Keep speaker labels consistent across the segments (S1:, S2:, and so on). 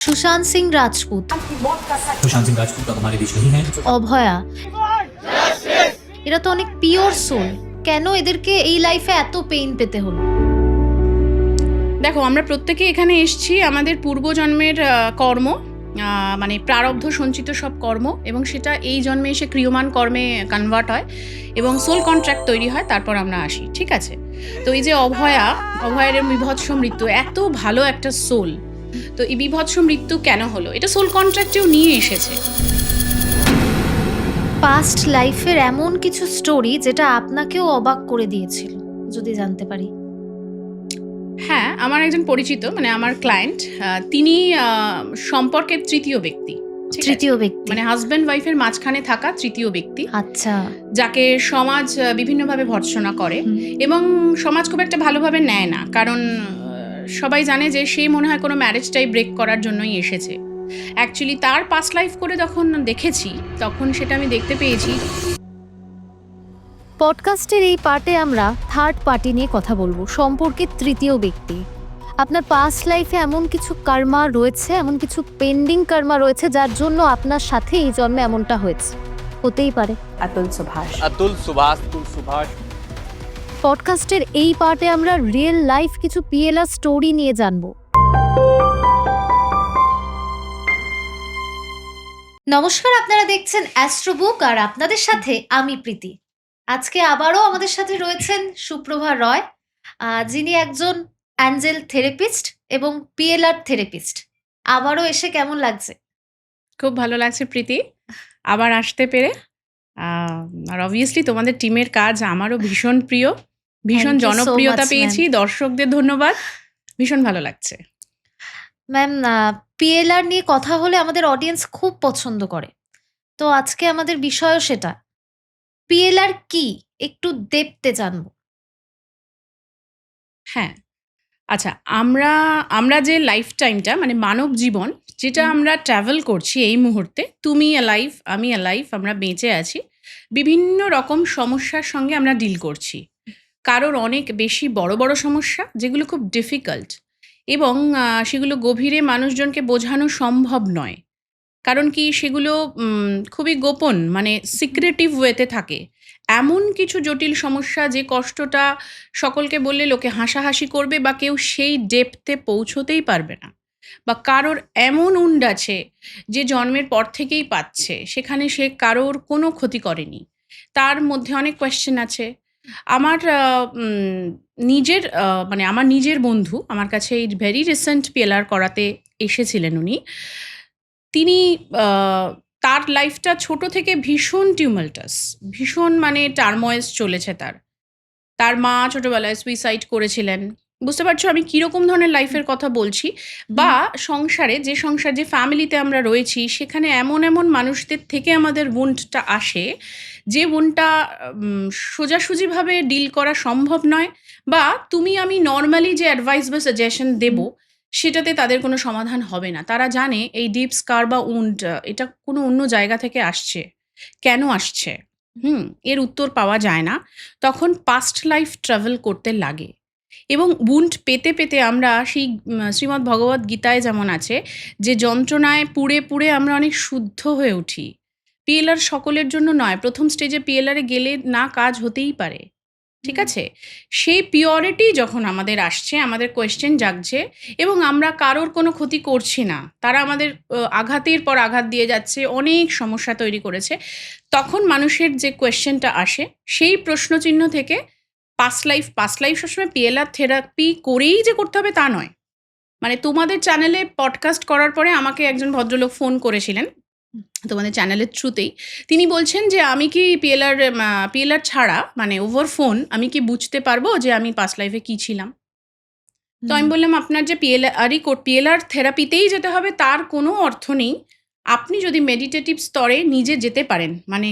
S1: সুশান্ত সিং রাজপুত
S2: सुशांत सिंह राजपूत अब हमारे बीच नहीं है
S1: অভয়া এরা তো অনেক পিওর সোল কেন এদেরকে এই লাইফে এত পেইন পেতে হলো
S3: দেখো আমরা প্রত্যেকে এখানে এসেছি আমাদের পূর্বজন্মের আহ, কর্ম আহ, মানে প্রারব্ধ সঞ্চিত সব কর্ম এবং সেটা এই জন্মে এসে ক্রিয়মান কর্মে কনভার্ট হয় এবং সোল কন্ট্রাক্ট তৈরি হয় তারপর আমরা আসি ঠিক আছে তো এই যে অভয়া অভয়ের বিভৎস মৃত্যু এত ভালো একটা সোল তো এই বিভৎস মৃত্যু কেন হলো? এটা সোল কন্ট্রাক্টেও নিয়ে এসেছে।
S1: পাস্ট লাইফের এমন কিছু স্টোরি যেটা আপনাকেও অবাক করে দিয়েছিল যদি জানতে পারি।
S3: হ্যাঁ আমার একজন পরিচিত মানে আমার ক্লায়েন্ট তিনি সম্পর্কের তৃতীয় ব্যক্তি
S1: তৃতীয় ব্যক্তি।
S3: মানে হাজব্যান্ড ওয়াইফের মাঝখানে থাকা তৃতীয় ব্যক্তি।
S1: আচ্ছা।
S3: যাকে সমাজ বিভিন্নভাবে ভর্ৎসনা করে এবং সমাজ খুব একটা ভালোভাবে নেয় না কারণ সবাই জানে যে সে মনে হয় কোনো ম্যারেজটাই ব্রেক করার জন্যই এসেছে। অ্যাকচুয়ালি তার পাস্ট লাইফ করে যখন দেখেছি তখন সেটা আমি দেখতে পেয়েছি।
S1: পডকাস্টের এই পার্টে আমরা থার্ড পার্টি নিয়ে কথা বলব সম্পর্কে তৃতীয় ব্যক্তি। আপনার পাস্ট লাইফে এমন কিছু কর্মা রয়েছে এমন কিছু পেন্ডিং কর্মা রয়েছে যার জন্য আপনার সাথে এই জন্মে এমনটা হয়েছে। হতেই পারে।
S4: অতুল সুভাষ
S5: অতুল সুভাষ অতুল সুভাষ
S1: পডকাস্টের এই পার্টে আমরা রিয়েল লাইফ কিছু পিএলআর স্টোরি নিয়ে জানব। নমস্কার আপনারা দেখছেন অ্যাস্ট্রোবুক আর আপনাদের সাথে আমি প্রীতি। আজকে আবারও আমাদের সাথে রয়েছেন সুপ্রভা রয় যিনি একজন অ্যাঞ্জেল থেরাপিস্ট এবং পিএলআর থেরাপিস্ট আবারও এসে কেমন লাগছে?
S3: খুব ভালো লাগছে প্রীতি। আবার আসতে পেরে। আর অবভিয়াসলি তোমাদের টিমের কাজ আমারও ভীষণ প্রিয়। ভীষণ জনপ্রিয়তা পেয়েছি দর্শকদের ধন্যবাদ। ভীষণ ভালো লাগছে।
S1: ম্যাম পিএলআর নিয়ে কথা হলে আমাদের অডিয়েন্স খুব পছন্দ করে। তো আজকে আমাদের বিষয়ও সেটা। পিএলআর কি? একটু দেখতে জানব।
S3: হ্যাঁ। আচ্ছা আমরা আমরা যে লাইফ টাইমটা মানে মানব জীবন যেটা আমরা ট্রাভেল করছি এই মুহূর্তে তুমি অ্যালাইভ আমি অ্যালাইভ আমরা বেঁচে আছি বিভিন্ন রকম সমস্যার সঙ্গে আমরা ডিল করছি। কারোর অনেক বেশি বড় বড় সমস্যা, যেগুলো খুব ডিফিকাল্ট এবং সেগুলো গভীরে মানুষজনকে বোঝানো সম্ভব নয়। কারণ কি সেগুলো খুবই গোপন মানে সিক্রেটিভ ওয়েতে থাকে। এমন কিছু জটিল সমস্যা যে কষ্টটা সকলকে বললে লোকে হাসাহাসি করবে বা কেউ সেই ডেপথে পৌঁছতেই পারবে না। বা কারোর এমন উন্ড আছে যে জন্মের পর থেকেই পাচ্ছে, সেখানে সে কারোর কোনো ক্ষতি করেনি। তার মধ্যে অনেক কোয়েশ্চেন আছে। আমার নিজের মানে আমার নিজের বন্ধু আমার কাছে এই ভেরি রিসেন্ট পিএলআর করাতে এসেছিলেন উনি। তিনি তার লাইফটা ছোট থেকে ভীষণ টিউমাল্টাস ভীষণ মানে টার্ময়েস চলেছে তার। তার মা ছোটোবেলায় সুইসাইড করেছিলেন। বুঝতে পারছ আমি কীরকম ধরনের লাইফের কথা বলছি? বা সংসারে যে সংসার যে ফ্যামিলিতে আমরা রয়েছি সেখানে এমন এমন মানুষদের থেকে আমাদের উন্ডটা আসে যে উন্ডটা সোজাসুজিভাবে ডিল করা সম্ভব নয় বা তুমি আমি নর্মালি যে অ্যাডভাইস বা সাজেশন দেব সেটাতে তাদের কোনো সমাধান হবে না। তারা জানে এই ডিপ স্কার বা উন্ড এটা কোনো অন্য জায়গা থেকে আসছে। কেন আসছে? হুম এর উত্তর পাওয়া যায় না। তখন পাস্ট লাইফ ট্রাভেল করতে লাগে। এবং বুন্ট পেতে পেতে আমরা সেই শ্রীমদ্ ভগবত গীতায় যেমন আছে যে যন্ত্রণায় পুড়ে পুড়ে আমরা অনেক শুদ্ধ হয়ে উঠি। পিএলআর সকলের জন্য নয়। প্রথম স্টেজে পিএলআরে গেলে না কাজ হতেই পারে। ঠিক আছে? সেই পিওরিটি যখন আমাদের আসছে আমাদের কোয়েশ্চেন জাগছে এবং আমরা কারোর কোনো ক্ষতি করছি না তারা আমাদের আঘাতের পর আঘাত দিয়ে যাচ্ছে অনেক সমস্যা তৈরি করেছে তখন মানুষের যে কোয়েশ্চেনটা আসে সেই প্রশ্নচিহ্ন থেকে পাস লাইফ পাস লাইফ সবসময় পিএলআর থেরাপি করেই যে করতে হবে তা নয়। মানে তোমাদের চ্যানেলে পডকাস্ট করার পরে আমাকে একজন ভদ্রলোক ফোন করেছিলেন তোমাদের চ্যানেলের থ্রুতেই তিনি বলছেন যে আমি কি পিএলআর পিএলআর ছাড়া মানে ওভার ফোন আমি কি বুঝতে পারব যে আমি পাস লাইফে কি ছিলাম? তো আমি বললাম আপনার যে পিএলআরই পিএলআর থেরাপিতেই যেতে হবে তার কোনো অর্থ নেই। আপনি যদি মেডিটেটিভ স্তরে নিজে যেতে পারেন মানে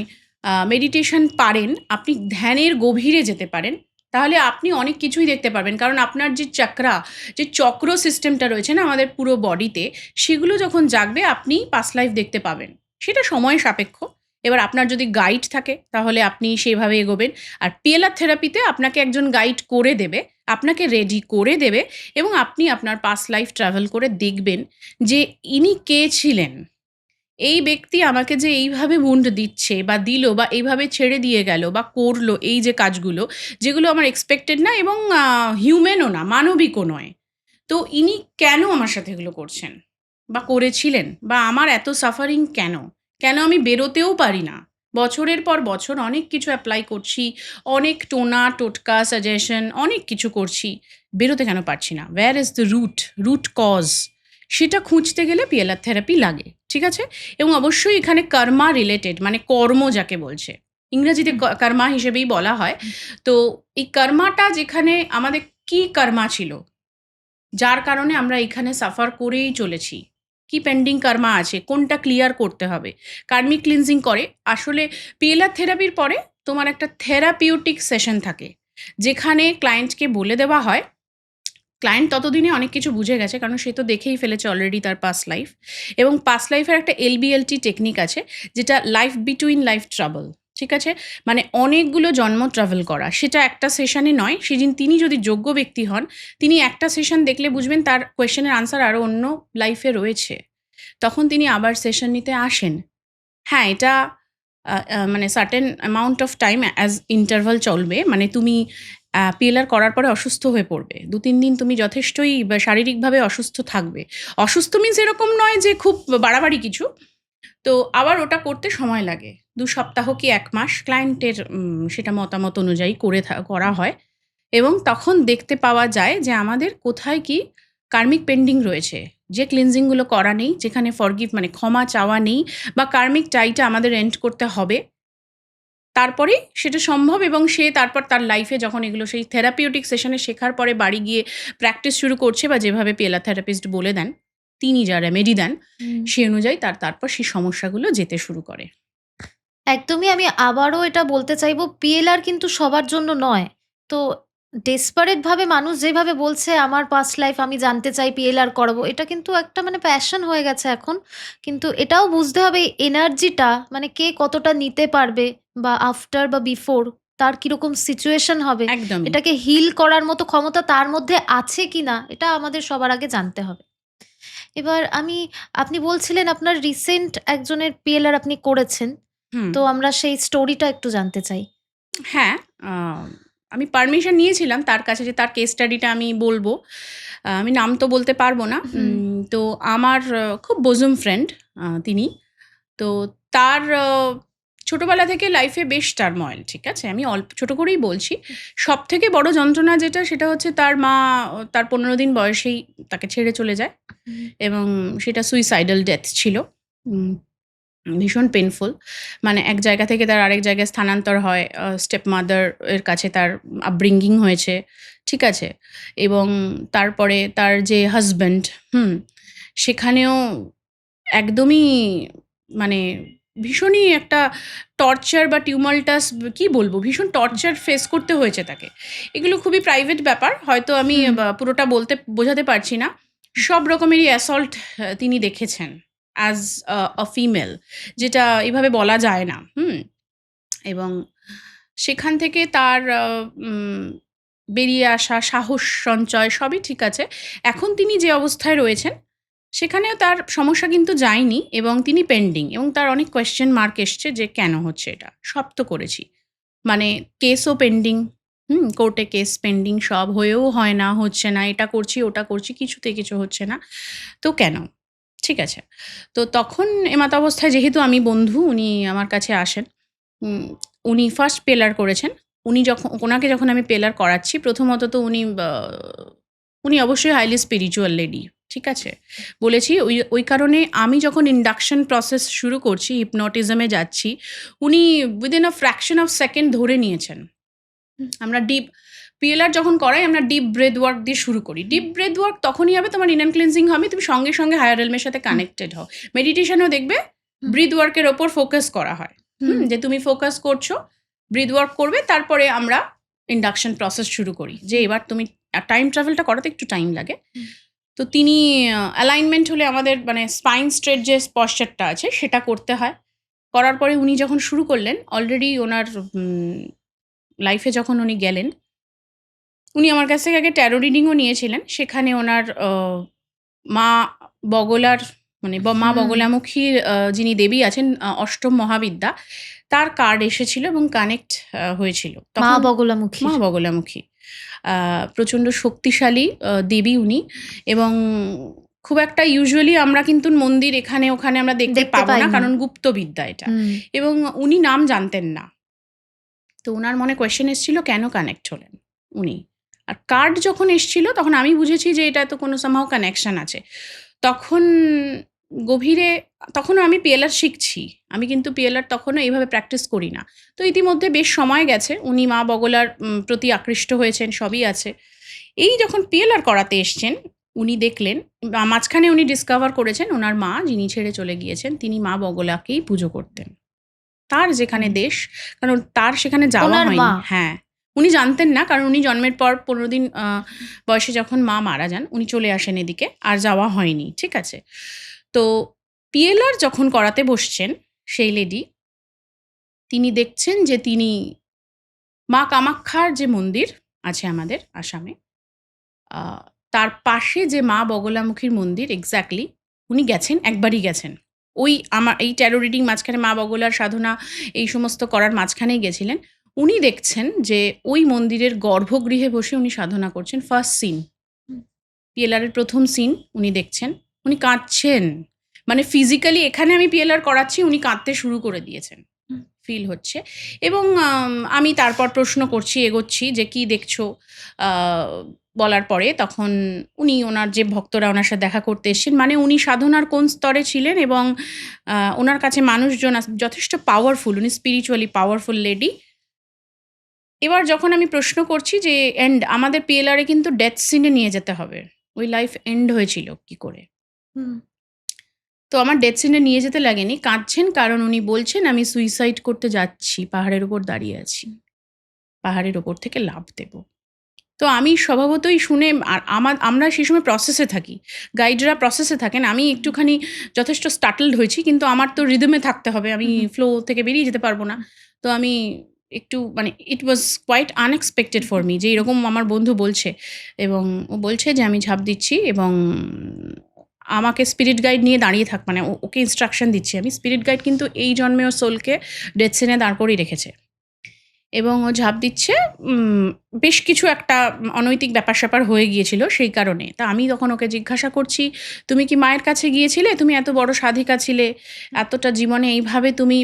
S3: মেডিটেশন পারেন আপনি ধ্যানের গভীরে যেতে পারেন তাহলে আপনি অনেক কিছুই দেখতে পারবেন। কারণ আপনার যে চক্রা, যে চক্র সিস্টেমটা রয়েছে না আমাদের পুরো বডিতে সেগুলো যখন জাগবে আপনি পাস লাইফ দেখতে পাবেন। সেটা সময় সাপেক্ষ। এবার আপনার যদি গাইড থাকে, তাহলে আপনি সেইভাবে এগোবেন। আর পিএলআর থেরাপিতে আপনাকে একজন গাইড করে দেবে, আপনাকে রেডি করে দেবে এবং আপনি আপনার পাস লাইফ ট্রাভেল করে দেখবেন যে ইনি কে ছিলেন। এই ব্যক্তি আমাকে যে এইভাবে মুন্ড দিচ্ছে বা দিল বা এইভাবে ছেড়ে দিয়ে গেল বা করল এই যে কাজগুলো, যেগুলো আমার এক্সপেক্টেড না এবং হিউম্যানও না, মানবিকও নয়। তো ইনি কেন আমার সাথে এগুলো করছেন? বা করেছিলেন? বা আমার এত সাফারিং কেন? কেন আমি বেরোতেও পারি না? বছরের পর বছর অনেক কিছু অ্যাপ্লাই করছি, অনেক টোনা, টোটকা সাজেশন অনেক কিছু করছি। বেরোতে কেন পারছি না? Where is the root root cause সেটা খুঁজতে গেলে পিএলআর থেরাপি লাগে। ঠিক আছে? এবং অবশ্যই এখানে কর্মা রিলেটেড মানে কর্ম যাকে বলছে। ইংরেজিতে কর্মা হিসেবেই বলা হয়। তো এই কর্মাটা যেখানে আমাদের কি কর্মা ছিল? যার কারণে আমরা এখানে সাফার করেই চলেছি। কি পেন্ডিং কর্মা আছে? কোনটা ক্লিয়ার করতে হবে? কার্মিক ক্লিনজিং করে। আসলে পিএলআর থেরাপির পরে তোমার একটা থেরাপিউটিক সেশন থাকে। যেখানে ক্লায়েন্টকে বলে দেওয়া হয় ক্লায়েন্ট ততদিনে অনেক কিছু বুঝে গেছে, কারণ সে তো দেখেই ফেলেছে অলরেডি তার পাস লাইফ এবং পাস লাইফের একটা এলবিএলটি টেকনিক আছে, যেটা লাইফ বিটুইন লাইফ ট্রাভেল ঠিক আছে? মানে অনেকগুলো জন্ম ট্রাভেল করা, সেটা একটা সেশনে নয়, সেদিন তিনি যদি যোগ্য ব্যক্তি হন, তিনি একটা সেশন দেখলে বুঝবেন তার কোয়েশ্চেনের আনসার আরও অন্য লাইফে রয়েছে। তখন তিনি আবার সেশন নিতে আসেন। হ্যাঁ এটা মানে certain amount of time as interval চলবে মানে তুমি পিএলআর করার পরে অসুস্থ হয়ে পড়বে। দু তিন দিন তুমি যথেষ্টই শারীরিকভাবে অসুস্থ থাকবে। অসুস্থ মিন্স এরকম নয় যে খুব বাড়াবাড়ি কিছু। তো আবার ওটা করতে সময় লাগে। দু সপ্তাহ কি এক মাস ক্লায়েন্টের সেটা মতামত অনুযায়ী করে করা হয়। এবং তখন দেখতে পাওয়া যায় যে আমাদের কোথায় কি কার্মিক পেন্ডিং রয়েছে। যে ক্লিনজিংগুলো করা নেই, যেখানে ফরগিভ মানে ক্ষমা চাওয়া নেই বা কার্মিক টাইটা আমাদের এন্ড করতে হবে। তারপরেই সেটা সম্ভব এবং সে তারপর তার লাইফে যখন এগুলো সেই থেরাপিউটিক সেশনে শেখার পরে বাড়ি গিয়ে প্র্যাকটিস শুরু করছে বা যেভাবে পেলা থেরাপিস্ট বলে দেন তিনি যা রেমেডি দেন সে অনুযায়ী তার তারপর সেই সমস্যাগুলো যেতে শুরু করে।
S1: একদমই আমি আবারও এটা বলতে চাইব পিএলআর কিন্তু সবার জন্য নয়। তো ডেসপারেট ভাবে মানুষ যেভাবে বলছে আমার পাস্ট লাইফ আমি জানতে চাই পিএলআর করাবো এটা কিন্তু একটা মানে প্যাশন হয়ে গেছে এখন। কিন্তু এটাও বুঝতে হবে এনার্জিটা মানে কে কতটা নিতে পারবে বা আফটার বা বিফোর তার কীরকম সিচুয়েশন হবে?
S3: একদম
S1: এটাকে হিল করার মতো ক্ষমতা তার মধ্যে আছে কিনা এটা আমাদের সবার আগে জানতে হবে। এবার আমি আপনি বলছিলেন আপনার রিসেন্ট একজনের পিএলআর আপনি করেছেন তো আমরা সেই স্টোরিটা একটু জানতে চাই।
S3: হ্যাঁ আমি পারমিশন নিয়েছিলাম তার কাছে যে তার কেস স্টাডিটা আমি বলব। আমি নাম তো বলতে পারব না। তো আমার খুব বজুম ফ্রেন্ড তিনি। তো তার ছোটবেলা থেকে লাইফে বেশ টার্ময়েল ঠিক আছে? আমি অল্প ছোট করেই বলছি। সব থেকে বড় যন্ত্রণা যেটা সেটা হচ্ছে তার মা তার পনেরো দিন বয়সেই তাকে ছেড়ে চলে যায়। এবং সেটা সুইসাইডাল ডেথ ছিল। ভীষণ পেনফুল মানে এক জায়গা থেকে তার আরেক জায়গায় স্থানান্তর হয়। স্টেপ মাদার এর কাছে তার আপব্রিঙ্গিং হয়েছে ঠিক আছে? এবং তারপরে তার যে হাজব্যান্ড হুম সেখানেও একদমই মানে ভীষণই একটা টর্চার বা টিউমালটাস কি বলব? ভীষণ টর্চার ফেস করতে হয়েছে তাকে। এগুলো খুবই প্রাইভেট ব্যাপার হয়তো আমি পুরোটা বলতে বোঝাতে পারছি না। সব রকমেরই অ্যাসল্ট তিনি দেখেছেন অ্যাজ আ ফিমেল যেটা এভাবে বলা যায় না হুম? এবং সেখান থেকে তার বেরিয়ে আসা সাহস সঞ্চয় সবই ঠিক আছে। এখন তিনি যে অবস্থায় রয়েছেন সেখানেও তার সমস্যা কিন্তু যায়নি এবং তিনি পেন্ডিং এবং তার অনেক কোয়েশ্চেন মার্ক এসছে যে কেন হচ্ছে এটা? সব তো করেছি। মানে কেসও পেন্ডিং হুম কোর্টে কেস পেন্ডিং সব হয়েও হয় না, হচ্ছে না, এটা করছি, ওটা করছি, কিছুতে কিছু হচ্ছে না। তো কেন? ঠিক আছে। তো তখন এমাত অবস্থায় যেহেতু আমি বন্ধু, উনি আমার কাছে আসেন। উনি ফার্স্ট পেলার করেছেন। উনি যখন, ওনাকে যখন আমি পেলার করাচ্ছি, প্রথমত তো উনি উনি অবশ্যই হাইলি স্পিরিচুয়াল লেডি ঠিক আছে? বলেছি, ওই ওই কারণে আমি যখন ইন্ডাকশন প্রসেস শুরু করছি হিপনটিজমে যাচ্ছি, উনি within a fraction of second ধরে নিয়েছেন। আমরা ডিপ পিএলআর যখন করাই, আমরা ডিপ ব্রেথ ওয়ার্ক দিয়ে শুরু করি। ডিপ ব্রেথ ওয়ার্ক তখনই হবে তোমার ইনান ক্লিনজিং হবে, তুমি সঙ্গে সঙ্গে হায়ার রেলমের সাথে কানেক্টেড হও। মেডিটেশনও দেখবে। ব্রিথ ওয়ার্কের ওপর ফোকাস করা হয়। যে তুমি ফোকাস করছ ব্রিথ ওয়ার্ক করবে, তারপরে আমরা ইন্ডাকশন প্রসেস শুরু করি। যে এবার তুমি টাইম ট্রাভেলটা করাতে একটু টাইম লাগে। তো তিনি অ্যালাইনমেন্ট হলে আমাদের মানে স্পাইন স্ট্রেট যে পশ্চারটা আছে সেটা করতে হয়। করার পরে উনি যখন শুরু করলেন অলরেডি ওনার লাইফে যখন উনি গেলেন উনি আমার কাছ থেকে আগে ট্যারো রিডিংও নিয়েছিলেন। সেখানে ওনার মা বগলার মানে মা। বগলামুখীর যিনি দেবী আছেন অষ্টম মহাবিদ্যা তার কার্ড এসেছিল এবং কানেক্ট হয়েছিল।
S1: মা বগলামুখী।
S3: মা বগলামুখী। প্রচণ্ড শক্তিশালী দেবী উনি। এবং খুব একটা ইউজুয়ালি আমরা কিন্তু মন্দির এখানে ওখানে আমরা দেখতে পাবো না। কারণ গুপ্ত বিদ্যা এটা এবং উনি নাম জানতেন না। তো ওনার মনে কোয়েশ্চেন এসেছিল কেন কানেক্ট হলেন উনি? আর কার্ড যখন এসছিল তখন আমি বুঝেছি যে এটা তো কোনো সামহাও কানেকশন আছে। তখন গভীরে তখনও আমি পিএলআর শিখছি। আমি কিন্তু পিএলআর তখনও এইভাবে প্র্যাকটিস করি না। তো ইতিমধ্যে বেশ সময় গেছে উনি মা বগলার প্রতি আকৃষ্ট হয়েছেন সবই আছে। এই যখন পিএলআর করাতে এসছেন উনি দেখলেন মাঝখানে উনি ডিসকভার করেছেন ওনার মা যিনি ছেড়ে চলে গিয়েছেন তিনি মা বগলাকেই পুজো করতেন। তার যেখানে দেশ কারণ তার সেখানে যাওয়া হয়নি। হ্যাঁ। উনি জানতেন না কারণ উনি জন্মের পর পনেরো দিন বয়সে যখন মা মারা যান উনি চলে আসেন এদিকে আর যাওয়া হয়নি ঠিক আছে? তো পিএলআর যখন করাতে বসছেন সেই লেডি তিনি দেখছেন যে তিনি মা কামাক্ষার যে মন্দির আছে আমাদের আসামে তার পাশে যে মা বগলামুখীর মন্দির এক্স্যাক্টলি উনি গেছেন একবারই গেছেন। ওই আমার এই ট্যারো রিডিং মাঝখানে মা বগলার সাধনা এই সমস্ত করার মাঝখানেই গেছিলেন। উনি দেখছেন যে ওই মন্দিরের গর্ভগৃহে বসে উনি সাধনা করছেন ফার্স্ট সিন পিএলআরের প্রথম সিন উনি দেখছেন। উনি কাঁদছেন। মানে ফিজিক্যালি এখানে আমি পিএলআর করাচ্ছি উনি কাঁদতে শুরু করে দিয়েছেন। ফিল হচ্ছে। এবং আমি তারপর প্রশ্ন করছি এগোচ্ছি যে কি দেখছ? বলার পরে তখন উনি ওনার যে ভক্তরা ওনার সাথে দেখা করতে এসেছেন মানে উনি সাধনার কোন স্তরে ছিলেন এবং ওনার কাছে মানুষজন যথেষ্ট পাওয়ারফুল উনি স্পিরিচুয়ালি পাওয়ারফুল লেডি এবার যখন আমি প্রশ্ন করছি যে এন্ড আমাদের পিএলআরে কিন্তু ডেথ সিনে নিয়ে যেতে হবে। ওই লাইফ এন্ড হয়েছিল কি করে?
S1: হুম,
S3: তো আমার ডেথ সিনে নিয়ে যেতে লাগেনি। কাঁদছেন কারণ উনি বলছেন আমি সুইসাইড করতে যাচ্ছি পাহাড়ের উপর দাঁড়িয়ে আছি। পাহাড়ের ওপর থেকে লাভ দেব। তো আমি স্বভাবতই শুনে আর আমার আমরা সেই সময় প্রসেসে থাকি। গাইডরা প্রসেসে থাকেন। আমি একটুখানি যথেষ্ট স্টাটলড হয়েছি কিন্তু আমার তো রিদমে থাকতে হবে। আমি ফ্লো থেকে বেরিয়ে যেতে পারব না। তো আমি একটু মানে it was quite unexpected for me যে এরকম আমার বন্ধু বলছে এবং ও বলছে যে আমি ঝাঁপ দিচ্ছি এবং আমাকে স্পিরিট গাইড নিয়ে দাঁড়িয়ে থাক মানে ওকে ইনস্ট্রাকশন দিচ্ছি আমি। স্পিরিট গাইড কিন্তু এই জন্মে ও সোলকে ডেথ সিনে দাঁড় করিয়ে রেখেছে। এবং ও ঝাঁপ দিচ্ছে বেশ কিছু একটা অনৈতিক ব্যাপার স্যাপার হয়ে গিয়েছিল সেই কারণে। তা আমি তখন ওকে জিজ্ঞাসা করছি, তুমি কি মায়ের কাছে গিয়েছিলে? তুমি এত বড় সাধিকা ছিলে? এতটা জীবনে এইভাবে তুমি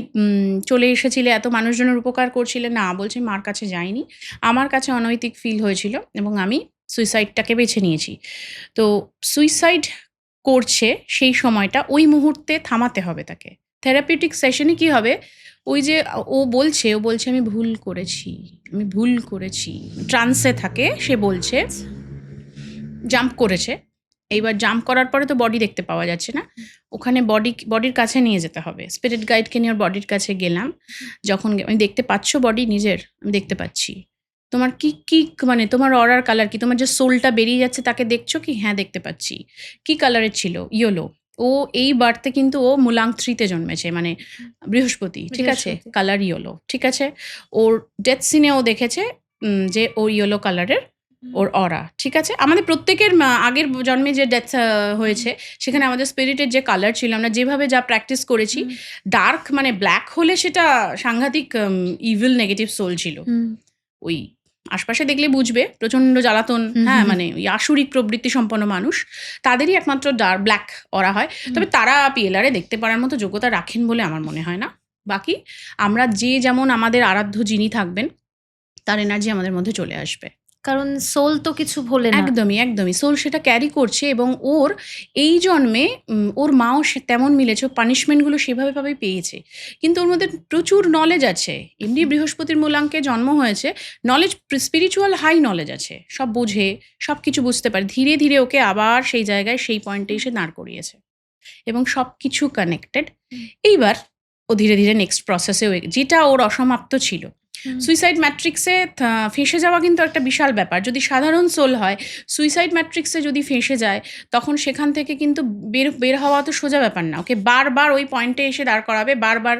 S3: চলে এসেছিলে? এত মানুষজনের উপকার করছিলে? না, বলছে, মার কাছে যাইনি। আমার কাছে অনৈতিক ফিল হয়েছিল এবং আমি সুইসাইডটাকে বেছে নিয়েছি। তো সুইসাইড করছে সেই সময়টা, ওই মুহূর্তে থামাতে হবে তাকে। থেরাপিউটিক সেশনে কি হবে? ওই যে ও বলছে ও বলছে, আমি ভুল করেছি, আমি ভুল করেছি। ট্রান্সে থাকে, সে বলছে জাম্প করেছে। এইবার জাম্প করার পরে তো বডি দেখতে পাওয়া যাচ্ছে না। ওখানে বডি বডির কাছে নিয়ে যেতে হবে। স্পিরিট গাইডকে নিয়ে ওর বডির কাছে গেলাম। যখন আমি দেখতে পাচ্ছ বডি নিজের, আমি দেখতে পাচ্ছি। তোমার কি কি মানে তোমার অরার কালার কি? তোমার যে সোলটা বেরিয়ে যাচ্ছে তাকে দেখছ কি? হ্যাঁ দেখতে পাচ্ছি। কি কালারের ছিল? ইয়েলো ও এই বার্থে কিন্তু ও মুলাং থ্রিতে জন্মেছে মানে বৃহস্পতি ঠিক আছে? কালার ইয়েলো ঠিক আছে? ওর ডেথ সিনে ও দেখেছে যে ও ইয়েলো কালারের ওর অরা ঠিক আছে? আমাদের প্রত্যেকের আগের জন্মে যে ডেথ হয়েছে সেখানে আমাদের স্পিরিটের যে কালার ছিল আমরা যেভাবে যা প্র্যাকটিস করেছি ডার্ক মানে ব্ল্যাক হলে সেটা সাংঘাতিক ইভিল নেগেটিভ সোল ছিল। ওই আশপাশে দেখলে বুঝবে প্রচণ্ড জ্বালাতন হ্যাঁ মানে ওই আসুরিক প্রবৃত্তি সম্পন্ন মানুষ তাদেরই একমাত্র ডার ব্ল্যাক করা হয়। তবে তারা পিএলআরে দেখতে পারার মতো যোগ্যতা রাখেন বলে আমার মনে হয় না। বাকি আমরা যে যেমন আমাদের আরাধ্য যিনি থাকবেন তার এনার্জি আমাদের মধ্যে চলে আসবে।
S1: কারণ সোল তো কিছু ভোলে না।
S3: একদমই একদমই। সোল সেটা ক্যারি করছে এবং ওর এই জন্মে ওর মাও সে তেমন মিলেছে পানিশমেন্টগুলো সেভাবে ভাবেই পেয়েছে। কিন্তু ওর মধ্যে প্রচুর নলেজ আছে। এমনি বৃহস্পতির মূলাঙ্কে জন্ম হয়েছে নলেজ স্পিরিচুয়াল হাই নলেজ আছে। সব বোঝে সব কিছু বুঝতে পারে। ধীরে ধীরে ওকে আবার সেই জায়গায় সেই পয়েন্টে এসে দাঁড় করিয়েছে। এবং সব কিছু কানেক্টেড এইবার ও ধীরে ধীরে নেক্সট প্রসেসে যেটা ওর অসমাপ্ত ছিল। সুইসাইড ম্যাট্রিক্সে ফেঁসে যাওয়া কিন্তু একটা বিশাল ব্যাপার। যদি সাধারণ সোল হয় সুইসাইড ম্যাট্রিক্সে যদি ফেঁসে যায়, তখন সেখান থেকে কিন্তু বের বের হওয়া তো সোজা ব্যাপার না। ওকে বারবার ওই পয়েন্টে এসে দাঁড় করাবে, বারবার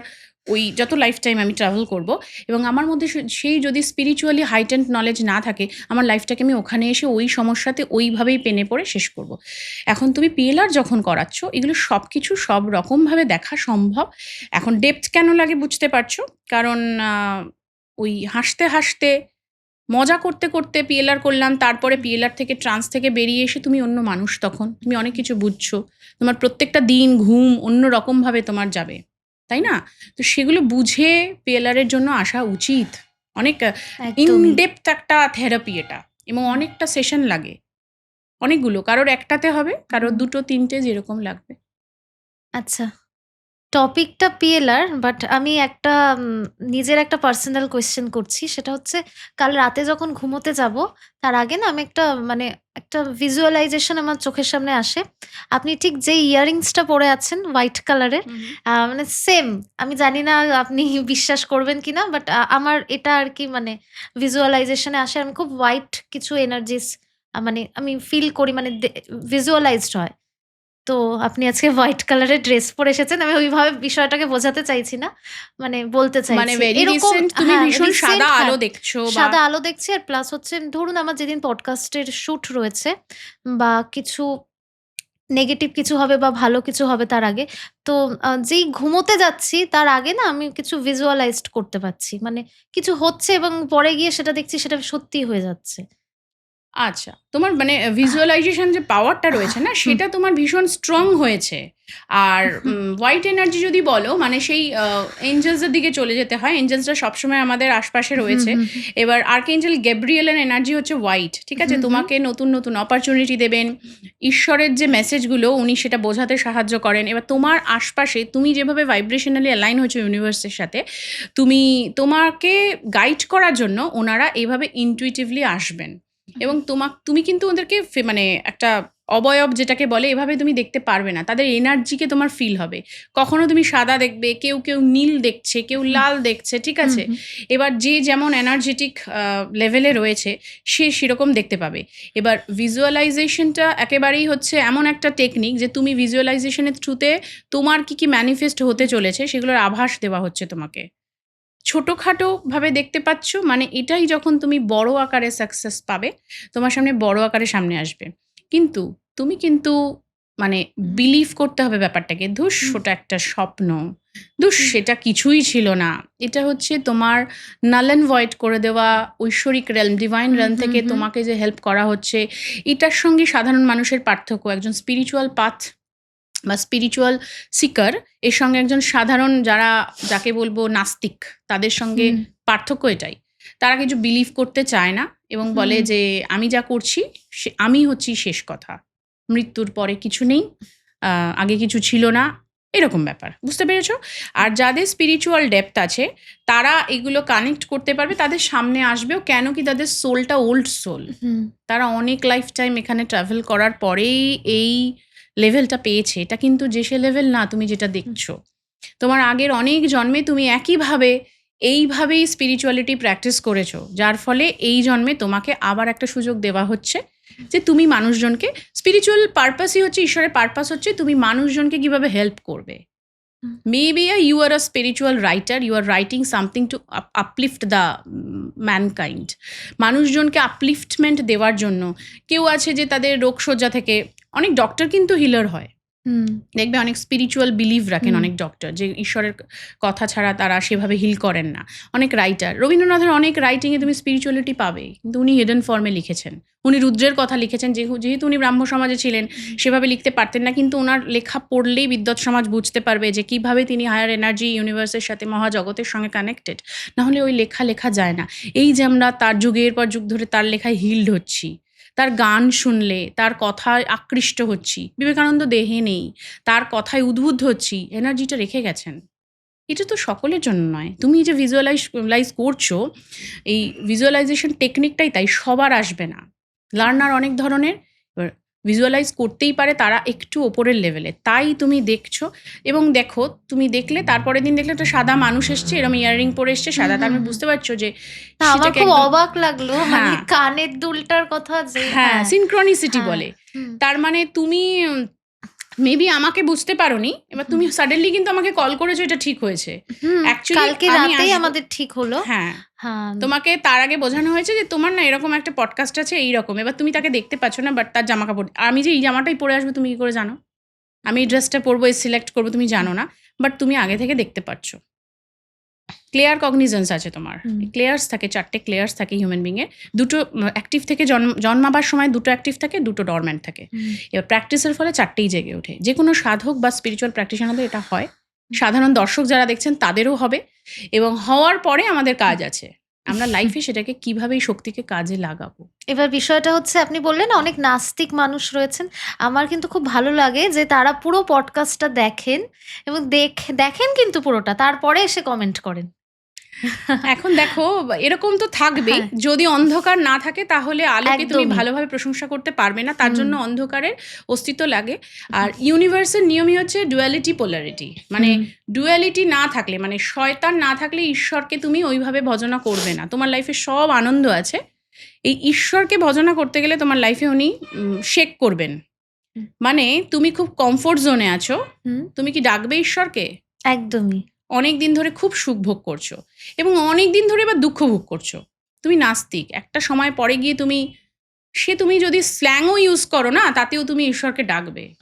S3: ওই যত লাইফ টাইম আমি ট্রাভেল করব। এবং আমার মধ্যে সেই যদি স্পিরিচুয়ালি হাইটেন্ড নলেজ না থাকে, আমার লাইফটাকে আমি ওখানে এসে ওই সমস্যাতে ওইভাবেই পেনে পড়ে শেষ করব। এখন তুমি পিএলআর যখন করাচ্ছ, এগুলো সব কিছু সব রকমভাবে দেখা সম্ভব। এখন ডেপথ কেন লাগে বুঝতে পারছ? কারণ ওই হাসতে হাসতে মজা করতে করতে পিএলআর করলাম তারপরে পিএলআর থেকে ট্রান্স থেকে বেরিয়ে এসে তুমি অন্য মানুষ তখন। তুমি অনেক কিছু বুঝছ। তোমার প্রত্যেকটা দিন ঘুম অন্য রকমভাবে তোমার যাবে। তাই না? তো সেগুলো বুঝে পিএলআর এর জন্য আসা উচিত। অনেক ইনডেপথ একটা থেরাপি এটা। এবং অনেকটা সেশন লাগে। অনেকগুলো। কারোর একটাতে হবে কারোর দুটো তিনটে যেরকম লাগবে।
S1: আচ্ছা। টপিকটা পিএলআর বাট আমি একটা নিজের একটা পার্সোনাল কোয়েশ্চেন করছি। সেটা হচ্ছে কাল রাতে যখন ঘুমোতে যাব তার আগে না আমি একটা মানে একটা ভিজুয়ালাইজেশন আমার চোখের সামনে আসে। আপনি ঠিক যে ইয়াররিংসটা পরে আছেন হোয়াইট কালারের মানে সেম আমি জানি না আপনি বিশ্বাস করবেন কি না বাট আমার এটা আর কি মানে ভিজুয়ালাইজেশনে আসে। আমি খুব হোয়াইট কিছু এনার্জিস মানে আমি ফিল করি মানে ভিজুয়ালাইজড হয়। তো আপনি আজকে হোয়াইট কালারের ড্রেস পরে এসেছেন আমি ওইভাবে বিষয়টাকে বোঝাতে চাইছি না মানে বলতে চাইছি।
S3: মানে
S1: এরকম
S3: তুমি
S1: হ্যাঁ,
S3: ভীষণ সাদা
S1: হ্যাঁ,
S3: আলো দেখছ
S1: সাদা আলো দেখছি আর প্লাস হচ্ছে ধরুন আমার যেদিন পডকাস্টের শ্যুট রয়েছে বা কিছু নেগেটিভ কিছু হবে বা ভালো কিছু হবে তার আগে তো যেই ঘুমোতে যাচ্ছি তার আগে না আমি কিছু ভিজুয়ালাইজড করতে পারছি। মানে কিছু হচ্ছে এবং পরে গিয়ে সেটা দেখছি সেটা সত্যি হয়ে যাচ্ছে।
S3: আচ্ছা তোমার মানে ভিজুয়ালাইজেশন যে পাওয়ারটা রয়েছে না সেটা তোমার ভীষণ স্ট্রং হয়েছে। আর হোয়াইট এনার্জি যদি বলো মানে সেই এঞ্জেলসের দিকে চলে যেতে হয় এঞ্জেলসরা সবসময় আমাদের আশপাশে রয়েছে।
S1: এবার হুম।
S3: এবার গ্যাব্রিয়েলের এনার্জি হচ্ছে হোয়াইট ঠিক আছে। তোমাকে নতুন নতুন অপরচুনিটি দেবেন। ঈশ্বরের যে মেসেজগুলো উনি সেটা বোঝাতে সাহায্য করেন। এবার তোমার আশপাশে তুমি যেভাবে ভাইব্রেশনালি অ্যালাইন হয়েছে ইউনিভার্সের সাথে তুমি তোমাকে গাইড করার জন্য ওনারা এইভাবে ইনটুইটিভলি আসবেন। এবং তোমাক তুমি কিন্তু ওদেরকে মানে একটা অবয়ব যেটাকে বলে এভাবে তুমি দেখতে পারবে না। তাদের এনার্জিকে তোমার ফিল হবে। কখনো তুমি সাদা দেখবে কেউ কেউ নীল দেখছে কেউ লাল দেখছে ঠিক আছে। এবার যে যেমন এনার্জেটিক লেভেলে রয়েছে সে সেরকম দেখতে পাবে। এবার ভিজুয়ালাইজেশনটা একেবারেই হচ্ছে এমন একটা টেকনিক যে তুমি ভিজুয়ালাইজেশনের থ্রুতে তোমার কি কি ম্যানিফেস্ট হতে চলেছে সেগুলোর আভাস দেওয়া হচ্ছে তোমাকে। ছোটোখাটো ভাবে দেখতে পাচ্ছ মানে এটাই যখন তুমি বড় আকারে সাকসেস পাবে তোমার সামনে বড় আকারে সামনে আসবে। কিন্তু তুমি কিন্তু মানে বিলিভ করতে হবে ব্যাপারটাকে ধুস ওটা একটা স্বপ্ন ধুস সেটা কিছুই ছিল না। এটা হচ্ছে তোমার নালেন ভয়েড করে দেওয়া ঐশ্বরিক রেলম ডিভাইন রেলম থেকে তোমাকে যে হেল্প করা হচ্ছে এটার সঙ্গে সাধারণ মানুষের পার্থক্য একজন স্পিরিচুয়াল পাথ বা স্পিরিচুয়াল সিকার এর সঙ্গে একজন সাধারণ যারা যাকে বলব নাস্তিক তাদের সঙ্গে পার্থক্য এটাই। তারা কিছু বিলিভ করতে চায় না এবং বলে যে আমি যা করছি সে- আমি হচ্ছি শেষ কথা। মৃত্যুর পরে কিছু নেই আগে কিছু ছিল না। এরকম ব্যাপার। বুঝতে পেরেছ? আর যাদের স্পিরিচুয়াল ডেপথ আছে তারা এগুলো কানেক্ট করতে পারবে তাদের সামনে আসবেও কেন কি তাদের সোলটা ওল্ড সোল তারা অনেক লাইফ টাইম এখানে ট্রাভেল করার পরেই এই লেভেলটা পেয়েছে, এটা কিন্তু যে সে লেভেল না, তুমি যেটা দেখছ তোমার আগের অনেক জন্মে তুমি একইভাবে, এইভাবেই স্পিরিচুয়ালিটি প্র্যাকটিস করেছ, যার ফলে এই জন্মে তোমাকে আবার একটা সুযোগ দেওয়া হচ্ছে যে তুমি মানুষজনকে স্পিরিচুয়াল পারপাসই হচ্ছে, ঈশ্বরের পারপাস হচ্ছে তুমি মানুষজনকে কীভাবে হেল্প করবে। Maybe you are a spiritual writer you are writing something to uplift the mankind মানুষজনকে আপলিফটমেন্ট দেওয়ার জন্য, কেউ আছে যে তাদের রোগসজ্জা থেকে অনেক ডক্টর কিন্তু হিলার হয়। দেখবে অনেক স্পিরিচুয়াল বিলিভ রাখেন অনেক ডক্টর যে ঈশ্বরের কথা ছাড়া তারা সেভাবে হিল করেন না। অনেক রাইটার রবীন্দ্রনাথের অনেক রাইটিংয়ে তুমি স্পিরিচুয়ালিটি পাবে। কিন্তু উনি হিডেন ফর্মে লিখেছেন। উনি রুদ্রের কথা লিখেছেন যেহেতু যেহেতু উনি ব্রাহ্ম সমাজে ছিলেন সেভাবে লিখতে পারতেন না। কিন্তু ওনার লেখা পড়লেই বিদ্যৎ সমাজ বুঝতে পারবে যে কীভাবে তিনি হায়ার এনার্জি ইউনিভার্সের সাথে মহাজগতের সঙ্গে কানেক্টেড নাহলে ওই লেখা লেখা যায় না। এই যে আমরা তার যুগের পর যুগ ধরে তার লেখায় হিল্ড হচ্ছি। তার গান শুনলে, তার কথায় আকৃষ্ট হচ্ছি, বিবেকানন্দ দেহে নেই, তার কথায় উদ্বুদ্ধ হচ্ছি, এনার্জিটা রেখে গেছেন। এটা তো সকলের জন্য নয়। তুমি যে ভিজুয়ালাইজ লাইজ করছ, এই ভিজুয়ালাইজেশন টেকনিকটাই তাই, সবার আসবে না। লার্নার অনেক ধরনের ভিজুয়ালাইজ করতেই পারে তারা একটু ওপরের লেভেলে তাই তুমি দেখছ এবং দেখো তুমি দেখলে তারপরের দিন দেখলে একটা সাদা মানুষ এসছে এরকম ইয়াররিং পরে এসছে সাদা তার মানে বুঝতে পারছ যে
S1: আমার খুব অবাক লাগল মানে
S3: হ্যাঁ।
S1: কানের দুলটার কথা যে
S3: হ্যাঁ সিনক্রনিসিটি
S1: হ্যাঁ,
S3: বলে। তার মানে তুমি মেবি আমাকে বুঝতে পারোনি। এবার তুমি সাডেনলি কিন্তু আমাকে কল করেছ এটা ঠিক হয়েছে।
S1: কালকে রাতেই আমাদের ঠিক হলো।
S3: হ্যাঁ। তোমাকে তার আগে বোঝানো হয়েছে যে তোমার না এরকম একটা পডকাস্ট আছে এইরকম। এবার তুমি তাকে দেখতে পাচ্ছ না বাট তার জামা কাপড় আমি যে এই জামাটাই পরে আসব তুমি কি করে জানো? আমি এই ড্রেসটা পরবো এই সিলেক্ট করব তুমি জানো না বাট তুমি আগে থেকে দেখতে পাচ্ছ। ক্লিয়ার কগনিজেন্স আছে তোমার। ক্লেয়ার্স থাকে চারটে ক্লেয়ার্স থাকে হিউম্যান বিংয়ে দুটো অ্যাক্টিভ থেকে জন্ম জন্মাবার সময় দুটো অ্যাক্টিভ থাকে দুটো ডরম্যান্ট থাকে। এবার প্র্যাকটিসের ফলে চারটেই জেগে ওঠে। যে কোনো সাধক বা স্পিরিচুয়াল প্র্যাকটিশনারদের এটা হয়। সাধারণ দর্শক যারা দেখছেন তাদেরও হবে। এবং হওয়ার পরে আমাদের কাজ আছে। আমরা লাইফে সেটাকে কীভাবে শক্তিকে কাজে লাগাবো?
S1: এবার বিষয়টা হচ্ছে, আপনি বললেন অনেক নাস্তিক মানুষ রয়েছেন। আমার কিন্তু খুব ভালো লাগে যে তারা পুরো পডকাস্টটা দেখেন এবং দেখ, দেখেন কিন্তু পুরোটা, তারপরে এসে কমেন্ট করেন।
S3: এখন দেখো এরকম তো থাকবেই।
S1: হ্যাঁ।
S3: যদি অন্ধকার না থাকে তাহলে আলোকে তুমি ভালোভাবে প্রশংসা করতে পারবে না তার জন্য অন্ধকারের অস্তিত্ব লাগে। আর ইউনিভার্সের নিয়মই হচ্ছে ডুয়ালিটি পোলারিটি মানে ডুয়ালিটি না থাকলে মানে শয়তান না থাকলে ঈশ্বরকে তুমি ওইভাবে ভজনা করবে না। তোমার লাইফে সব আনন্দ আছে। এই ঈশ্বরকে ভজনা করতে গেলে তোমার লাইফে উনি শেক করবেন। মানে তুমি খুব কমফোর্ট জোনে আছো। তুমি কি ডাকবে ঈশ্বরকে?
S1: একদমই।
S3: অনেক দিন ধরে খুব সুখ ভোগ করছ। এবং অনেক দিন ধরে এবার দুঃখ ভোগ করছ। তুমি নাস্তিক। একটা সময় পরে গিয়ে তুমি সে তুমি যদি স্ল্যাংও ইউজ করো না তাতেও তুমি ঈশ্বরকে ডাকবে।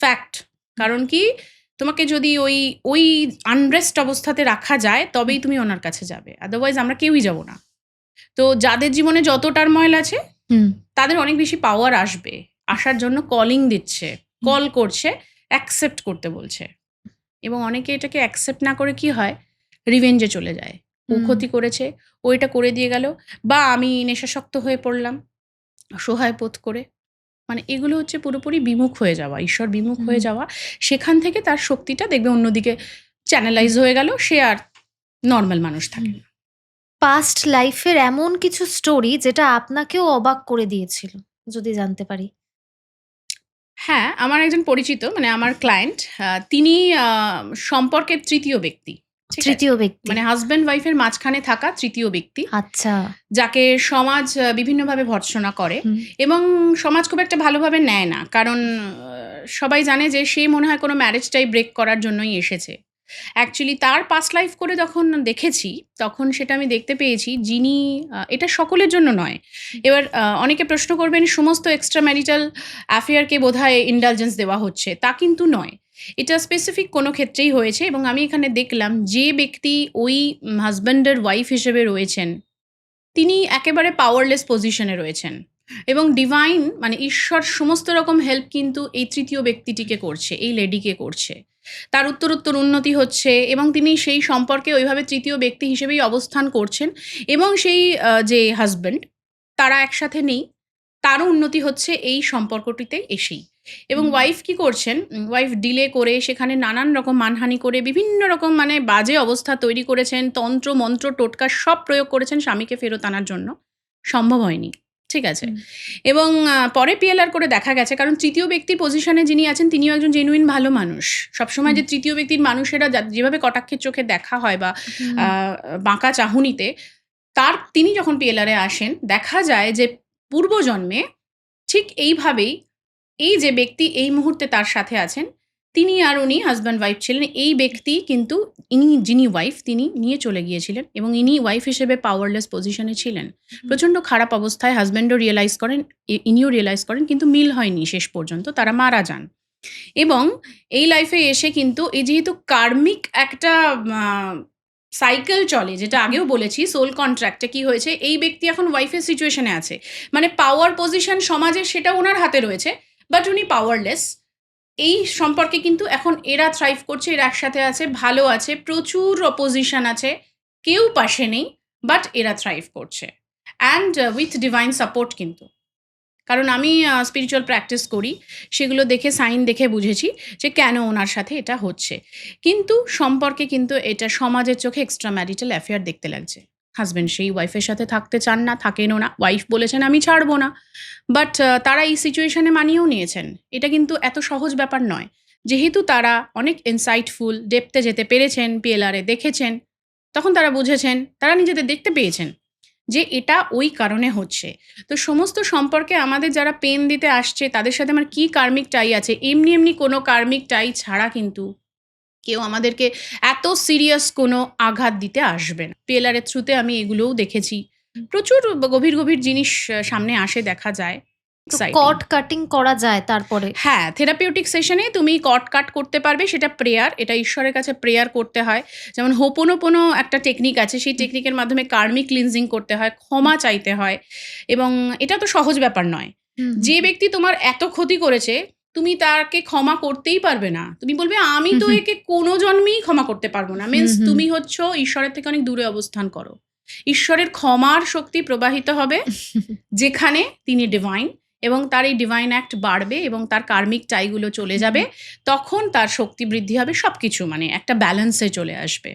S3: ফ্যাক্ট কারণ কি? তোমাকে যদি ওই ওই আনরেস্ট অবস্থাতে রাখা যায় তবেই তুমি ওনার কাছে যাবে। আদারওয়াইজ আমরা কেউই যাব না। তো যাদের জীবনে যত টার্ময়েল আছে
S1: হুম,
S3: তাদের অনেক বেশি পাওয়ার আসবে। আসার জন্য কলিং দিচ্ছে কল করছে অ্যাকসেপ্ট করতে বলছে। এবং অনেকে এটাকে অ্যাকসেপ্ট না করে কি হয়? রিভেঞ্জে চলে যায়। ও ক্ষতি করেছে ও এটা করে দিয়ে গেল বা আমি নেশাসক্ত হয়ে পড়লাম সহায় বোধ করে। মানে এগুলো হচ্ছে পুরোপুরি বিমুখ হয়ে যাওয়া ঈশ্বর বিমুখ হয়ে যাওয়া। সেখান থেকে তার শক্তিটা দেখবে অন্যদিকে চ্যানেলাইজ হয়ে গেল সে আর নর্মাল মানুষ থাকে না।
S1: পাস্ট লাইফের এমন কিছু স্টোরি যেটা আপনাকেও অবাক করে দিয়েছিল যদি জানতে পারি।
S3: হ্যাঁ আমার একজন পরিচিত মানে আমার ক্লায়েন্ট তিনি সম্পর্কের তৃতীয় ব্যক্তি?
S1: তৃতীয় ব্যক্তি।
S3: মানে হাজব্যান্ড ওয়াইফের মাঝখানে থাকা তৃতীয় ব্যক্তি।
S1: আচ্ছা।
S3: যাকে সমাজ বিভিন্নভাবে ভর্ৎসনা করে এবং সমাজ খুব একটা ভালোভাবে নেয় না। কারণ সবাই জানে যে সে মনে হয় কোনো ম্যারেজটাই ব্রেক করার জন্যই এসেছে। অ্যাকচুয়ালি তার পাস লাইফ করে যখন দেখেছি তখন সেটা আমি দেখতে পেয়েছি যিনি এটা সকলের জন্য নয়। এবার অনেকে প্রশ্ন করবেন সমস্ত এক্সট্রা ম্যারিটাল অ্যাফেয়ারকে বোধহয় ইন্ডালজেন্স দেওয়া হচ্ছে? তা কিন্তু নয়। এটা স্পেসিফিক কোনো ক্ষেত্রেই হয়েছে এবং আমি এখানে দেখলাম যে ব্যক্তি ওই হাজব্যান্ডের ওয়াইফ হিসেবে রয়েছেন, তিনি একেবারে পাওয়ারলেস পজিশনে রয়েছেন এবং ডিভাইন মানে ঈশ্বর সমস্ত রকম হেল্প কিন্তু এই তৃতীয় ব্যক্তিটিকে করছে, এই লেডিকে করছে। তার উত্তরোত্তর উন্নতি হচ্ছে এবং তিনি সেই সম্পর্কে ওইভাবে তৃতীয় ব্যক্তি হিসেবেই অবস্থান করছেন এবং সেই যে হাজব্যান্ড তারা একসাথে নেই। তারও উন্নতি হচ্ছে এই সম্পর্কটিতে এসেই। এবং ওয়াইফ কি করছেন? ওয়াইফ ডিলে করে সেখানে নানান রকম মানহানি করে বিভিন্ন রকম মানে বাজে অবস্থা তৈরি করেছেন তন্ত্র মন্ত্র টোটকা সব প্রয়োগ করেছেন স্বামীকে ফেরত আনার জন্য। সম্ভব হয়নি ঠিক আছে। এবং পরে পিএলআর করে দেখা গেছে কারণ তৃতীয় ব্যক্তির পজিশনে যিনি আছেন তিনিও একজন জেনুইন ভালো মানুষ। সবসময় যে তৃতীয় ব্যক্তির মানুষেরা যা- যেভাবে কটাক্ষের চোখে দেখা হয় বা বাঁকা চাহুনিতে তার তিনি যখন পিএলআরে আসেন দেখা যায় যে পূর্বজন্মে ঠিক এইভাবেই এই যে ব্যক্তি এই মুহূর্তে তার সাথে আছেন তিনি আর উনি হাজব্যান্ড ওয়াইফ ছিলেন এই ব্যক্তি কিন্তু ইনি যিনি ওয়াইফ তিনি নিয়ে চলে গিয়েছিলেন এবং ইনি ওয়াইফ হিসেবে পাওয়ারলেস পজিশনে ছিলেন। প্রচণ্ড খারাপ অবস্থায় হাজব্যান্ডও রিয়েলাইজ করেন ইনিও রিয়েলাইজ করেন কিন্তু মিল হয়নি শেষ পর্যন্ত তারা মারা যান। এবং এই লাইফে এসে কিন্তু এই যেহেতু কার্মিক একটা সাইকেল চলে, যেটা আগেও বলেছি সোল কন্ট্রাক্টে কি হয়েছে, এই ব্যক্তি এখন ওয়াইফের সিচুয়েশনে আছে। মানে পাওয়ার পজিশন সমাজে সেটা ওনার হাতে রয়েছে বাট উনি পাওয়ারলেস এই সম্পর্কে কিন্তু এখন এরা থ্রাইভ করছে, এরা একসাথে আছে, ভালো আছে, প্রচুর অপোজিশন আছে, কেউ পাশে নেই বাট এরা থ্রাইভ করছে। অ্যান্ড উইথ ডিভাইন সাপোর্ট কিন্তু। কারণ আমি স্পিরিচুয়াল প্র্যাকটিস করি, সেগুলো দেখে সাইন দেখে বুঝেছি যে কেন ওনার সাথে এটা হচ্ছে। কিন্তু সম্পর্কে কিন্তু এটা সমাজের চোখে এক্সট্রা ম্যারিটাল অ্যাফেয়ার দেখতে লাগছে। হাজব্যান্ড সেই ওয়াইফের সাথে থাকতে চান না, থাকেনও না ওয়াইফ বলেছেন আমি ছাড়বো না। বাট তারা এই সিচুয়েশনে মানিয়েও নিয়েছেন। এটা কিন্তু এত সহজ ব্যাপার নয়। যেহেতু তারা অনেক ইনসাইটফুল ডেপতে যেতে পেরেছেন পিএলআরে দেখেছেন, তখন তারা বুঝেছেন, তারা নিজেদের দেখতে পেয়েছেন। যে এটা ওই কারণে হচ্ছে। তো সমস্ত সম্পর্কে আমাদের যারা পেন দিতে আসছে, তাদের সাথে আমার কি কার্মিক টাই আছে? এমনি এমনি কোনো কার্মিক টাই ছাড়া কিন্তু কেউ আমাদেরকে এত সিরিয়াস কোনো আঘাত দিতে আসবে না। পেলারের থ্রুতে আমি এগুলোও দেখেছি। প্রচুর গভীর গভীর জিনিস সামনে আসে দেখা যায়.
S1: কট কাটিং করা যায় তারপরে?
S3: হ্যাঁ থেরাপিউটিক সেশনে তুমি কট কাট করতে পারবে সেটা প্রেয়ার এটা ঈশ্বরের কাছে প্রেয়ার করতে হয়। যেমন হোপোনোপোনো একটা টেকনিক আছে সেই টেকনিকের মাধ্যমে কার্মিক ক্লিনজিং করতে হয় ক্ষমা চাইতে হয় এবং এটা তো সহজ ব্যাপার নয়। যে ব্যক্তি তোমার এত ক্ষতি করেছে তুমি তাকে ক্ষমা করতেই পারবে না। তুমি বলবে আমি তো। একে কোনো জন্মেই ক্ষমা করতে পারব না। মিন্স। তুমি হচ্ছ ঈশ্বরের থেকে অনেক দূরে অবস্থান করো। ঈশ্বরের ক্ষমার শক্তি প্রবাহিত হবে যেখানে তিনি ডিভাইন এবং তার এই ডিভাইন অ্যাক্ট বাড়বে এবং তার কার্মিক টাইগুলো চলে যাবে তখন তার শক্তি বৃদ্ধি হবে সবকিছু মানে একটা ব্যালেন্সে চলে আসবে।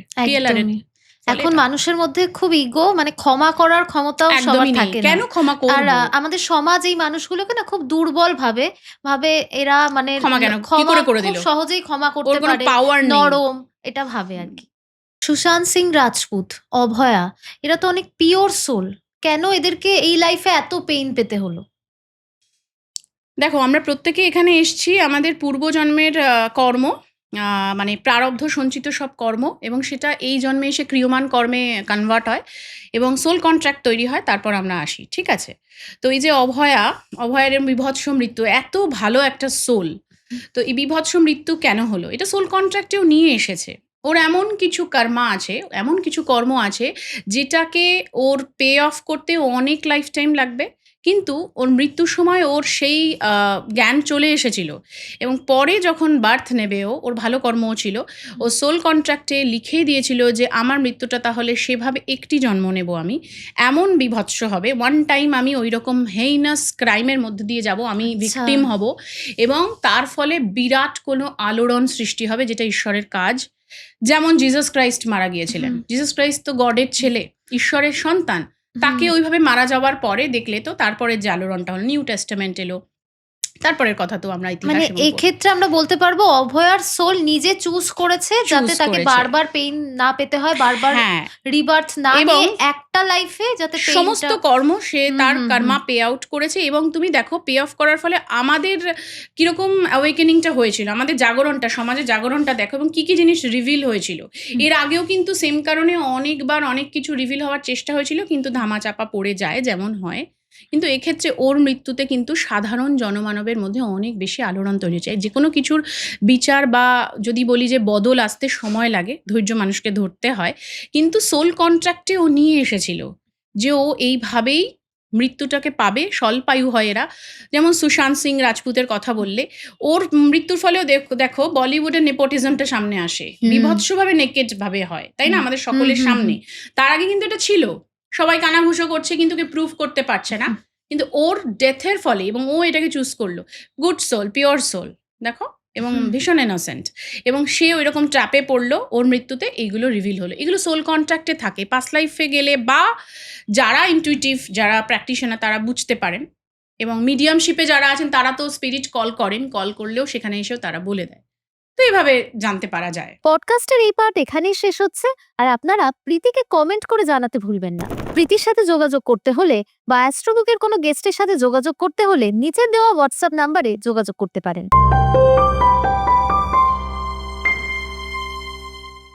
S1: এখন মানুষের মধ্যে খুব ইগো মানে ক্ষমা করার ক্ষমতাও সবার থাকে
S3: কেন ক্ষমা
S1: আর আমাদের সমাজ এই মানুষগুলোকে না খুব দুর্বল ভাবে ভাবে এরা মানে
S3: ক্ষমা কেন? কি করে করে দিল?
S1: সহজেই ক্ষমা করতে পারে নরম এটা ভাবে আর কি। সুশান্ত সিং রাজপুত অভয়া এরা তো অনেক পিওর সোল কেন এদেরকে এই লাইফে এত পেইন পেতে হলো?
S3: দেখো, আমরা প্রত্যেকে এখানে এসছি আমাদের পূর্বজন্মের কর্ম মানে প্রারব্ধ সঞ্চিত সব কর্ম এবং সেটা এই জন্মে এসে ক্রিয়মান কর্মে কনভার্ট হয় এবং সোল কন্ট্রাক্ট তৈরি হয়, তারপর আমরা আসি, ঠিক আছে? তো এই যে অভয়া, অভয়ের বিভৎস মৃত্যু, এত ভালো একটা সোল তো এই বিভৎস মৃত্যু কেন হলো? এটা সোল কন্ট্রাক্টেও নিয়ে এসেছে। ওর এমন কিছু কর্মা আছে, এমন কিছু কর্ম আছে যেটাকে ওর পে অফ করতে অনেক লাইফ টাইম লাগবে কিন্তু ওর মৃত্যুর সময় ওর সেই জ্ঞান চলে এসেছিল। এবং পরে যখন বার্থ নেবে ও ওর ভালো কর্মও ছিল ও সোল কন্ট্রাক্টে লিখেই দিয়েছিল যে আমার মৃত্যুটা তাহলে সেভাবে একটি জন্ম নেব আমি। এমন বিভৎস হবে। ওয়ান টাইম আমি ওই রকম হেইনাস ক্রাইমের মধ্যে দিয়ে যাব আমি
S1: আচ্ছা।
S3: ভিকটিম হব। এবং তার ফলে বিরাট কোনো আলোড়ন সৃষ্টি হবে যেটা ঈশ্বরের কাজ। যেমন জিসাস ক্রাইস্ট মারা গিয়েছিলেন। জিসাস ক্রাইস্ট তো গডের ছেলে ঈশ্বরের সন্তান। তাকে ওইভাবে মারা যাওয়ার পরে দেখলে তো তারপরে জালোরনটা হলো নিউ টেস্টামেন্ট এলো। তারপরের কথা তো আমরা
S1: মানে এই ক্ষেত্রে আমরা বলতে পারব অভয়ার সোল নিজে চুজ করেছে যাতে তাকে বারবার পেইন না পেতে হয় বারবার
S3: হ্যাঁ।
S1: রিবার্থ না
S3: এবং
S1: নিয়ে একটা লাইফে যাতে
S3: সমস্ত কর্ম সে তার কর্মা পে আউট করেছে এবং তুমি দেখো পে অফ করার ফলে আমাদের কীরকম অ্যাওয়েকেনিংটা হয়েছিল আমাদের জাগরণটা সমাজে জাগরণটা দেখো এবং কি কি জিনিস রিভিল হয়েছিল। এর আগেও কিন্তু সেম কারণে অনেকবার অনেক কিছু রিভিল হওয়ার চেষ্টা হয়েছিল কিন্তু ধামাচাপা পড়ে যায় যেমন হয়। কিন্তু এক্ষেত্রে ওর মৃত্যুতে কিন্তু সাধারণ জনমানবের মধ্যে অনেক বেশি আলোড়ন তৈরি হয়েছে। যে কোনো কিছুর বিচার বা যদি বলি যে বদল আসতে সময় লাগে ধৈর্য মানুষকে ধরতে হয় কিন্তু সোল কন্ট্রাক্টে ও নিয়ে এসেছিল যে ও এইভাবেই মৃত্যুটাকে পাবে স্বল্পায়ু হয় এরা। যেমন সুশান্ত সিং রাজপুতের কথা বললে ওর মৃত্যুর ফলেও দেখো দেখো বলিউডের নেপোটিজমটা সামনে আসে। বিভৎসভাবে নেকেট ভাবে হয় তাই না? আমাদের সকলের সামনে। তার আগে কিন্তু এটা ছিল। সবাই কানাঘুষো করছে কিন্তু কে প্রুফ করতে পারছে না। কিন্তু ওর ডেথের ফলে এবং ও এটাকে চুজ করল গুড সোল পিওর সোল দেখো এবং ভীষণ ইনোসেন্ট এবং সে ওই রকম ট্র্যাপে পড়ল ওর মৃত্যুতে এইগুলো রিভিল হলো। এগুলো সোল কন্ট্রাক্টে থাকে পাস লাইফে গেলে বা যারা ইনটুইটিভ যারা প্র্যাকটিশনার তারা বুঝতে পারেন এবং মিডিয়ামশিপে যারা আছেন তারা তো স্পিরিট কল করেন কল করলেও সেখানে এসেও তারা বলে দেয়। তো এইভাবে জানতে পারা যায়।
S4: পডকাস্টের এই পার্ট এখানেই শেষ হচ্ছে। আর আপনারা প্রীতিকে কমেন্ট করে জানাতে ভুলবেন না। প্রীতির সাথে যোগাযোগ করতে হলে বা অ্যাস্ট্রোবুকের কোনো গেস্টের সাথে যোগাযোগ করতে হলে নিচে দেওয়া হোয়াটসঅ্যাপ নাম্বারে যোগাযোগ করতে পারেন।